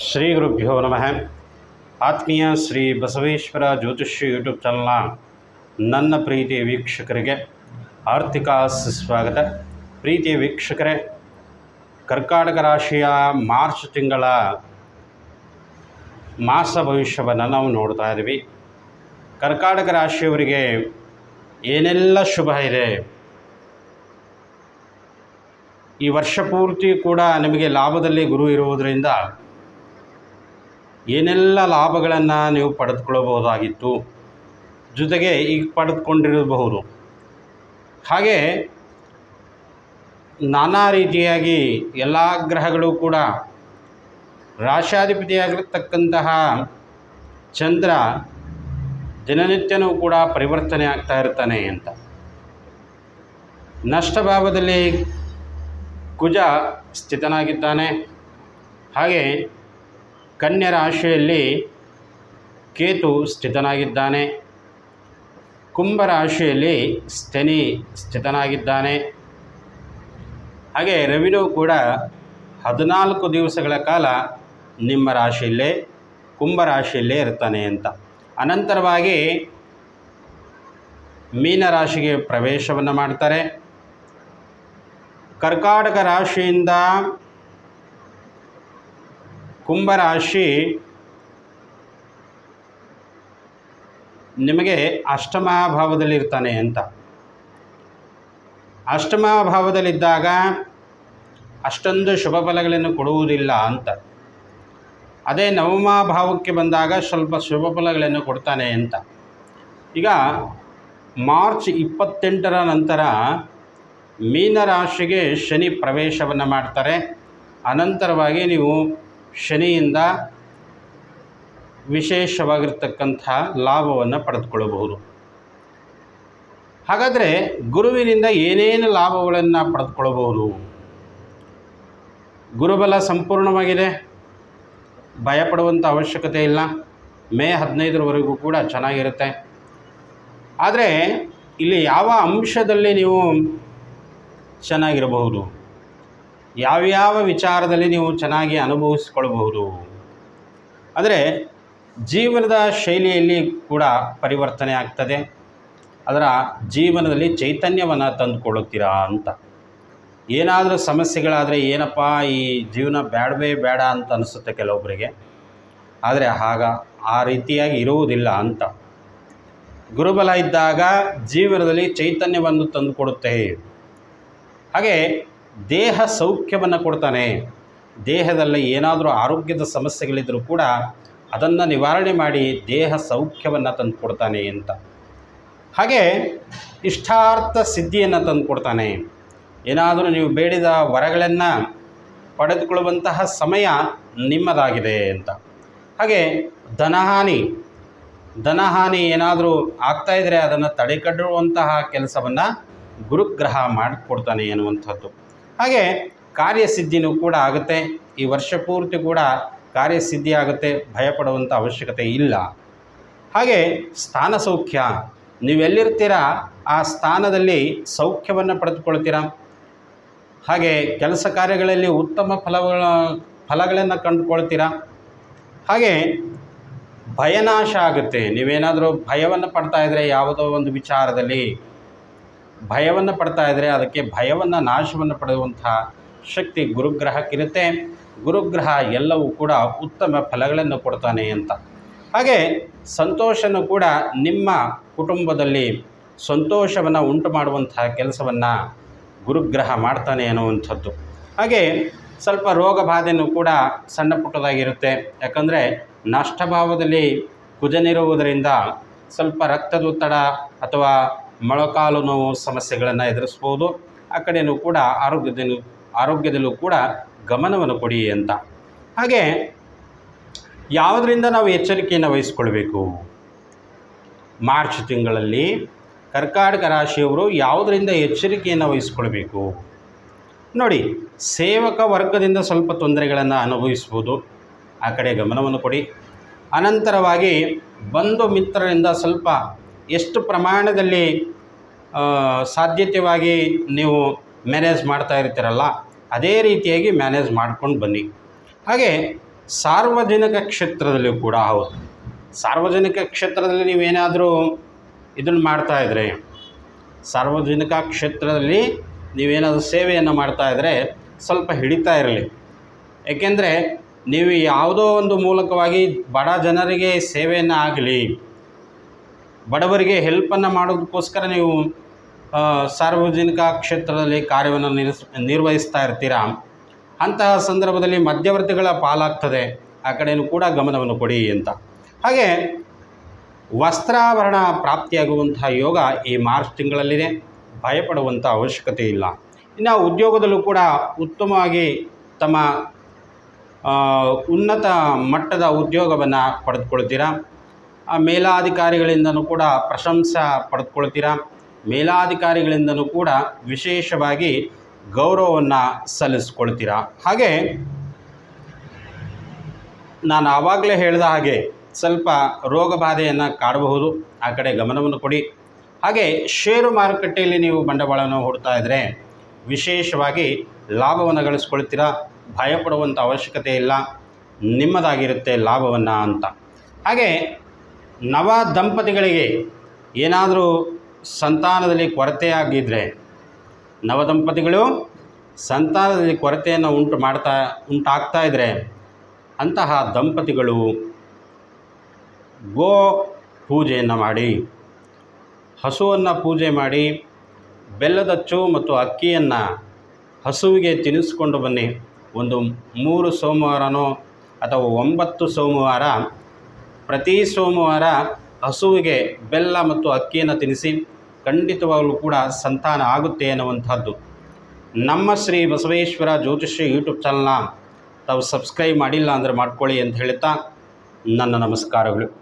ಶ್ರೀ ಗುರುಭ್ಯೋ ನಮಃ. ಆತ್ಮೀಯ ಶ್ರೀ ಬಸವೇಶ್ವರ ಜ್ಯೋತಿಷ್ಯ ಯೂಟ್ಯೂಬ್ ಚಾನಲ್ನ ನನ್ನ ಪ್ರೀತಿಯ ವೀಕ್ಷಕರಿಗೆ ಆರ್ಥಿಕ ಸುಸ್ವಾಗತ. ಪ್ರೀತಿಯ ವೀಕ್ಷಕರೇ, ಕರ್ಕಾಟಕ ರಾಶಿಯ ಮಾರ್ಚ್ ತಿಂಗಳ ಮಾಸ ಭವಿಷ್ಯವನ್ನು ನಾವು ನೋಡ್ತಾ ಇದ್ದೀವಿ. ಕರ್ಕಾಟಕ ರಾಶಿಯವರಿಗೆ ಏನೆಲ್ಲ ಶುಭ ಇದೆ? ಈ ವರ್ಷ ಪೂರ್ತಿ ಕೂಡ ನಿಮಗೆ ಲಾಭದಲ್ಲಿ ಗುರು ಇರುವುದರಿಂದ ಏನೆಲ್ಲ ಲಾಭಗಳನ್ನು ನೀವು ಪಡೆದುಕೊಳ್ಳಬಹುದಾಗಿತ್ತು? ಜೊತೆಗೆ ಈಗ ಪಡೆದುಕೊಂಡಿರಬಹುದು. ಹಾಗೆ ನಾನಾ ರೀತಿಯಾಗಿ ಎಲ್ಲ ಗ್ರಹಗಳು ಕೂಡ ರಾಶಾಧಿಪತಿಯಾಗಿರ್ತಕ್ಕಂತಹ ಚಂದ್ರ ದಿನನಿತ್ಯನೂ ಕೂಡ ಪರಿವರ್ತನೆ ಆಗ್ತಾ ಇರ್ತಾನೆ ಅಂತ. ನಷ್ಟ ಭಾವದಲ್ಲಿ ಕುಜ ಸ್ಥಿತನಾಗಿದ್ದಾನೆ. ಹಾಗೆ ಕನ್ಯಾ ರಾಶಿಯಲ್ಲಿ ಕೇತು ಸ್ಥಿತನಾಗಿದ್ದಾನೆ. ಕುಂಭ ರಾಶಿಯಲ್ಲಿ ಸ್ಥನಿ ಸ್ಥಿತನಾಗಿದ್ದಾನೆ. ಹಾಗೆ ರವಿನೂ ಕೂಡ ಹದಿನಾಲ್ಕು ದಿವಸಗಳ ಕಾಲ ನಿಮ್ಮ ರಾಶಿಯಲ್ಲೇ ಕುಂಭ ರಾಶಿಯಲ್ಲೇ ಇರ್ತಾನೆ ಅಂತ. ಅನಂತರವಾಗಿ ಮೀನ ರಾಶಿಗೆ ಪ್ರವೇಶವನ್ನು ಮಾಡ್ತಾರೆ. ಕರ್ಕಾಟಕ ರಾಶಿಯಿಂದ ಕುಂಭರಾಶಿ ನಿಮಗೆ ಅಷ್ಟಮ ಭಾವದಲ್ಲಿರ್ತಾನೆ ಅಂತ. ಅಷ್ಟಮ ಭಾವದಲ್ಲಿದ್ದಾಗ ಅಷ್ಟೊಂದು ಶುಭ ಫಲಗಳನ್ನು ಕೊಡುವುದಿಲ್ಲ ಅಂತ. ಅದೇ ನವಮ ಭಾವಕ್ಕೆ ಬಂದಾಗ ಸ್ವಲ್ಪ ಶುಭ ಫಲಗಳನ್ನು ಕೊಡ್ತಾನೆ ಅಂತ. ಈಗ ಮಾರ್ಚ್ ಇಪ್ಪತ್ತೆಂಟರ ನಂತರ ಮೀನರಾಶಿಗೆ ಶನಿ ಪ್ರವೇಶವನ್ನು ಮಾಡ್ತಾರೆ. ಅನಂತರವಾಗಿ ನೀವು ಶನಿಯಿಂದ ವಿಶೇಷವಾಗಿರ್ತಕ್ಕಂಥ ಲಾಭವನ್ನು ಪಡೆದುಕೊಳ್ಳಬಹುದು. ಹಾಗಾದರೆ ಗುರುವಿನಿಂದ ಏನೇನು ಲಾಭಗಳನ್ನು ಪಡೆದುಕೊಳ್ಳಬಹುದು? ಗುರುಬಲ ಸಂಪೂರ್ಣವಾಗಿದೆ. ಭಯಪಡುವಂಥ ಅವಶ್ಯಕತೆ ಇಲ್ಲ. ಮೇ ಹದಿನೈದರವರೆಗೂ ಕೂಡ ಚೆನ್ನಾಗಿರುತ್ತೆ. ಆದರೆ ಇಲ್ಲಿ ಯಾವ ಅಂಶದಲ್ಲಿ ನೀವು ಚೆನ್ನಾಗಿರಬಹುದು? ಯಾವ್ಯಾವ ವಿಚಾರದಲ್ಲಿ ನೀವು ಚೆನ್ನಾಗಿ ಅನುಭವಿಸ್ಕೊಳ್ಬಹುದು? ಅಂದರೆ ಜೀವನದ ಶೈಲಿಯಲ್ಲಿ ಕೂಡ ಪರಿವರ್ತನೆ ಆಗ್ತದೆ. ಅದರ ಜೀವನದಲ್ಲಿ ಚೈತನ್ಯವನ್ನು ತಂದುಕೊಳ್ಳುತ್ತೀರಾ ಅಂತ. ಏನಾದರೂ ಸಮಸ್ಯೆಗಳಾದರೆ ಏನಪ್ಪ ಈ ಜೀವನ ಬೇಡವೇ ಬೇಡ ಅಂತ ಅನಿಸುತ್ತೆ ಕೆಲವೊಬ್ಬರಿಗೆ ಆದರೆ ಆಗ ಆ ರೀತಿಯಾಗಿ ಇರುವುದಿಲ್ಲ ಅಂತ. ಗುರುಬಲ ಇದ್ದಾಗ ಜೀವನದಲ್ಲಿ ಚೈತನ್ಯವನ್ನು ತಂದುಕೊಡುತ್ತೆ. ಹಾಗೆ ದೇಹ ಸೌಖ್ಯವನ್ನು ಕೊಡ್ತಾನೆ. ದೇಹದಲ್ಲಿ ಏನಾದರೂ ಆರೋಗ್ಯದ ಸಮಸ್ಯೆಗಳಿದ್ದರೂ ಕೂಡ ಅದನ್ನು ನಿವಾರಣೆ ಮಾಡಿ ದೇಹ ಸೌಖ್ಯವನ್ನು ತಂದು ಕೊಡ್ತಾನೆ ಅಂತ. ಹಾಗೆ ಇಷ್ಟಾರ್ಥ ಸಿದ್ಧಿಯನ್ನು ತಂದು ಕೊಡ್ತಾನೆ ಏನಾದರೂ ನೀವು ಬೇಡಿದ ವರಗಳನ್ನು ಪಡೆದುಕೊಳ್ಳುವಂತಹ ಸಮಯ ನಿಮ್ಮದಾಗಿದೆ ಅಂತ. ಹಾಗೆ ಧನಹಾನಿ. ಧನಹಾನಿ ಏನಾದರೂ ಆಗ್ತಾಯಿದ್ರೆ ಅದನ್ನು ತಡೆಗಟ್ಟುವಂತಹ ಕೆಲಸವನ್ನು ಗುರುಗ್ರಹ ಮಾಡಿಕೊಡ್ತಾನೆ ಎನ್ನುವಂಥದ್ದು. ಹಾಗೆ ಕಾರ್ಯಸಿದ್ಧಿನೂ ಕೂಡ ಆಗುತ್ತೆ. ಈ ವರ್ಷ ಪೂರ್ತಿ ಕೂಡ ಕಾರ್ಯಸಿದ್ಧಿ ಆಗುತ್ತೆ ಭಯಪಡುವಂಥ ಅವಶ್ಯಕತೆ ಇಲ್ಲ. ಹಾಗೆ ಸ್ಥಾನ ಸೌಖ್ಯ, ನೀವೆಲ್ಲಿರ್ತೀರ? ಆ ಸ್ಥಾನದಲ್ಲಿ ಸೌಖ್ಯವನ್ನು ಪಡೆದುಕೊಳ್ತೀರ? ಹಾಗೆ ಕೆಲಸ ಕಾರ್ಯಗಳಲ್ಲಿ ಉತ್ತಮ ಫಲಗಳ, ಫಲಗಳನ್ನು ಕಂಡುಕೊಳ್ತೀರ? ಹಾಗೆ ಭಯನಾಶ ಆಗುತ್ತೆ. ನೀವೇನಾದರೂ ಭಯವನ್ನು ಪಡ್ತಾ ಇದ್ದರೆ ಯಾವುದೋ ಒಂದು ವಿಚಾರದಲ್ಲಿ ಭಯವನ್ನು ಪಡ್ತಾ ಇದ್ದರೆ ಅದಕ್ಕೆ ಭಯವನ್ನು ನಾಶವನ್ನು ಪಡೆಯುವಂತಹ ಶಕ್ತಿ ಗುರುಗ್ರಹಕ್ಕಿರುತ್ತೆ ಗುರುಗ್ರಹ ಎಲ್ಲವೂ ಕೂಡ ಉತ್ತಮ ಫಲಗಳನ್ನು ಕೊಡ್ತಾನೆ ಅಂತ. ಹಾಗೆ ಸಂತೋಷನೂ ಕೂಡ ನಿಮ್ಮ ಕುಟುಂಬದಲ್ಲಿ ಸಂತೋಷವನ್ನು ಉಂಟು ಮಾಡುವಂತಹ ಕೆಲಸವನ್ನು ಗುರುಗ್ರಹ ಮಾಡ್ತಾನೆ ಅನ್ನುವಂಥದ್ದು. ಹಾಗೆ ಸ್ವಲ್ಪ ರೋಗ ಬಾಧೆಯೂ ಕೂಡ ಸಣ್ಣ ಪುಟ್ಟದಾಗಿರುತ್ತೆ. ಯಾಕಂದರೆ ನಷ್ಟಭಾವದಲ್ಲಿ ಕುಜನಿರುವುದರಿಂದ ಸ್ವಲ್ಪ ರಕ್ತದೊತ್ತಡ ಅಥವಾ ಮೊಳಕಾಲು ನೋವು ಸಮಸ್ಯೆಗಳನ್ನು ಎದುರಿಸ್ಬೋದು. ಆ ಕಡೆಯೂ ಕೂಡ ಆರೋಗ್ಯದಲ್ಲೂ ಆರೋಗ್ಯದಲ್ಲೂ ಕೂಡ ಗಮನವನ್ನು ಕೊಡಿ ಅಂತ. ಹಾಗೆ ಯಾವುದರಿಂದ ನಾವು ಎಚ್ಚರಿಕೆಯನ್ನು ವಹಿಸ್ಕೊಳ್ಬೇಕು? ಮಾರ್ಚ್ ತಿಂಗಳಲ್ಲಿ ಕರ್ಕಾಟಕ ರಾಶಿಯವರು ಯಾವುದರಿಂದ ಎಚ್ಚರಿಕೆಯನ್ನು ವಹಿಸ್ಕೊಳ್ಬೇಕು? ನೋಡಿ, ಸೇವಕ ವರ್ಗದಿಂದ ಸ್ವಲ್ಪ ತೊಂದರೆಗಳನ್ನು ಅನುಭವಿಸ್ಬೋದು. ಆ ಕಡೆ ಗಮನವನ್ನು ಕೊಡಿ. ಅನಂತರವಾಗಿ ಬಂಧು ಮಿತ್ರರಿಂದ ಸ್ವಲ್ಪ ಎಷ್ಟು ಪ್ರಮಾಣದಲ್ಲಿ ಸಾಧ್ಯತೆವಾಗಿ ನೀವು ಮ್ಯಾನೇಜ್ ಮಾಡ್ತಾ ಇರ್ತೀರಲ್ಲ, ಅದೇ ರೀತಿಯಾಗಿ ಮ್ಯಾನೇಜ್ ಮಾಡ್ಕೊಂಡು ಬನ್ನಿ. ಹಾಗೆ ಸಾರ್ವಜನಿಕ ಕ್ಷೇತ್ರದಲ್ಲಿಯೂ ಕೂಡ ಹೌದು. ಸಾರ್ವಜನಿಕ ಕ್ಷೇತ್ರದಲ್ಲಿ ನೀವೇನಾದರೂ ಇದನ್ನು ಮಾಡ್ತಾ ಇದ್ರೆ, ಸಾರ್ವಜನಿಕ ಕ್ಷೇತ್ರದಲ್ಲಿ ನೀವೇನಾದರೂ ಸೇವೆಯನ್ನು ಮಾಡ್ತಾ ಇದ್ದರೆ ಸ್ವಲ್ಪ ಹಿಡಿತಾ ಇರಲಿ. ಏಕೆಂದರೆ ನೀವು ಯಾವುದೋ ಒಂದು ಮೂಲಕವಾಗಿ ಬಡ ಜನರಿಗೆ ಸೇವೆಯನ್ನು ಆಗಲಿ ಬಡವರಿಗೆ ಹೆಲ್ಪನ್ನು ಮಾಡೋದಕ್ಕೋಸ್ಕರ ನೀವು ಸಾರ್ವಜನಿಕ ಕ್ಷೇತ್ರದಲ್ಲಿ ಕಾರ್ಯವನ್ನು ನಿರ್ಸ್, ನಿರ್ವಹಿಸ್ತಾ ಇರ್ತೀರಾ? ಅಂತಹ ಸಂದರ್ಭದಲ್ಲಿ ಮಧ್ಯವರ್ತಿಗಳ ಪಾಲಾಗ್ತದೆ. ಆ ಕಡೆಯೂ ಕೂಡ ಗಮನವನ್ನು ಕೊಡಿ ಅಂತ. ಹಾಗೆ, ವಸ್ತ್ರಾಭರಣ ಪ್ರಾಪ್ತಿಯಾಗುವಂತಹ ಯೋಗ ಈ ಮಾರ್ಚ್ ತಿಂಗಳಲ್ಲಿದೆ. ಭಯಪಡುವಂಥ ಅವಶ್ಯಕತೆ ಇಲ್ಲ. ಇನ್ನು ಉದ್ಯೋಗದಲ್ಲೂ ಕೂಡ ಉತ್ತಮವಾಗಿ ತಮ್ಮ ಉನ್ನತ ಮಟ್ಟದ ಉದ್ಯೋಗವನ್ನು ಪಡೆದುಕೊಳ್ತೀರಾ? ಆ ಮೇಲಾಧಿಕಾರಿಗಳಿಂದನೂ ಕೂಡ ಪ್ರಶಂಸೆ ಪಡೆದುಕೊಳ್ತೀರಾ ಮೇಲಾಧಿಕಾರಿಗಳಿಂದನೂ ಕೂಡ ವಿಶೇಷವಾಗಿ ಗೌರವವನ್ನು ಸಲ್ಲಿಸ್ಕೊಳ್ತೀರಾ? ಹಾಗೆ ನಾನು ಆವಾಗಲೇ ಹೇಳಿದ ಹಾಗೆ ಸ್ವಲ್ಪ ರೋಗ ಬಾಧೆಯನ್ನು ಕಾಡಬಹುದು. ಆ ಕಡೆ ಗಮನವನ್ನು ಕೊಡಿ. ಹಾಗೆ ಷೇರು ಮಾರುಕಟ್ಟೆಯಲ್ಲಿ ನೀವು ಬಂಡವಾಳವನ್ನು ಹೂಡ್ತಾ ಇದ್ದರೆ ವಿಶೇಷವಾಗಿ ಲಾಭವನ್ನು ಗಳಿಸ್ಕೊಳ್ತೀರಾ? ಭಯಪಡುವಂಥ ಅವಶ್ಯಕತೆ ಇಲ್ಲ. ನಿಮ್ಮದಾಗಿರುತ್ತೆ ಲಾಭವನ್ನು ಅಂತ. ಹಾಗೆ ನವ ದಂಪತಿಗಳಿಗೆ ಏನಾದರೂ ಸಂತಾನದಲ್ಲಿ ಕೊರತೆಯಾಗಿದ್ದರೆ ನವದಂಪತಿಗಳು ಸಂತಾನದಲ್ಲಿ ಕೊರತೆಯನ್ನು ಉಂಟು ಮಾಡ್ತಾ, ಉಂಟಾಗ್ತಾ ಇದ್ದರೆ ಅಂತಹ ದಂಪತಿಗಳು ಗೋ ಪೂಜೆಯನ್ನು ಮಾಡಿ, ಹಸುವನ್ನು ಪೂಜೆ ಮಾಡಿ ಬೆಲ್ಲದಚ್ಚು ಮತ್ತು ಅಕ್ಕಿಯನ್ನು ಹಸುವಿಗೆ ತಿನ್ನಿಸ್ಕೊಂಡು ಬನ್ನಿ. ಒಂದು ಮೂರು ಸೋಮವಾರನೋ ಅಥವಾ ಒಂಬತ್ತು ಸೋಮವಾರ ಪ್ರತಿ ಸೋಮವಾರ ಹಸುವಿಗೆ ಬೆಲ್ಲ ಮತ್ತು ಅಕ್ಕಿಯನ್ನು ತಿನ್ನಿಸಿ ಖಂಡಿತವಾಗಲೂ ಕೂಡ ಸಂತಾನ ಆಗುತ್ತೆ ಅನ್ನುವಂಥದ್ದು ನಮ್ಮ ಶ್ರೀ ಬಸವೇಶ್ವರ ಜ್ಯೋತಿಷ್ಯ ಯೂಟ್ಯೂಬ್ ಚಾನಲ್ನ ತಾವು ಸಬ್ಸ್ಕ್ರೈಬ್ ಮಾಡಿಲ್ಲ ಅಂದರೆ ಮಾಡ್ಕೊಳ್ಳಿ ಅಂತ ಹೇಳ್ತಾ ನನ್ನ ನಮಸ್ಕಾರಗಳು.